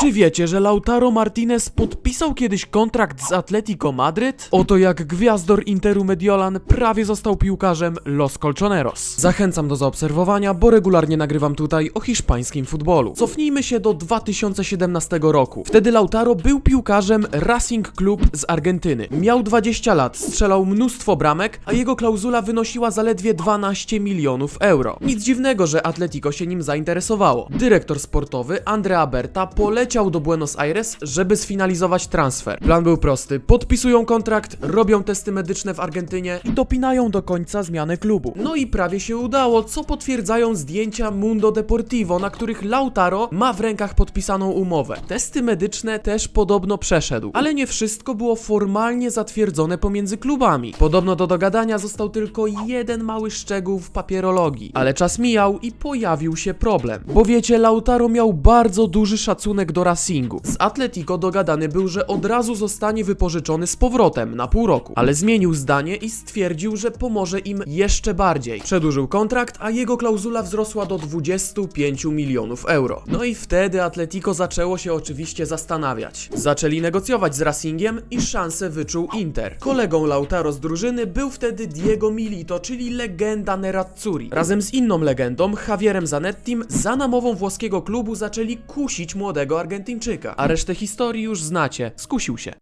Czy wiecie, że Lautaro Martinez podpisał kiedyś kontrakt z Atletico Madryt? Oto jak gwiazdor Interu Mediolan prawie został piłkarzem Los Colchoneros. Zachęcam do zaobserwowania, bo regularnie nagrywam tutaj o hiszpańskim futbolu. Cofnijmy się do 2017 roku. Wtedy Lautaro był piłkarzem Racing Club z Argentyny. Miał 20 lat, strzelał mnóstwo bramek, a jego klauzula wynosiła zaledwie 12 milionów euro. Nic dziwnego, że Atletico się nim zainteresowało. Dyrektor sportowy Andrea Berta poleciał do Buenos Aires, żeby sfinalizować transfer. Plan był prosty: podpisują kontrakt, robią testy medyczne w Argentynie i dopinają do końca zmianę klubu. No i prawie się udało, co potwierdzają zdjęcia Mundo Deportivo, na których Lautaro ma w rękach podpisaną umowę. Testy medyczne też podobno przeszedł, ale nie wszystko było formalnie zatwierdzone pomiędzy klubami. Podobno do dogadania został tylko jeden mały szczegół w papierologii, ale czas mijał i pojawił się problem. Bo wiecie, Lautaro miał bardzo duży szacunek do Racingu. Z Atletico dogadany był, że od razu zostanie wypożyczony z powrotem na pół roku, ale zmienił zdanie i stwierdził, że pomoże im jeszcze bardziej. Przedłużył kontrakt, a jego klauzula wzrosła do 25 milionów euro. No i wtedy Atletico zaczęło się oczywiście zastanawiać. Zaczęli negocjować z Racingiem i szansę wyczuł Inter. Kolegą Lautaro z drużyny był wtedy Diego Milito, czyli legenda Nerazzurri. Razem z inną legendą, Javierem Zanettim, za namową włoskiego klubu zaczęli kusić młodego Argentyńczyka. A resztę historii już znacie. Skusił się.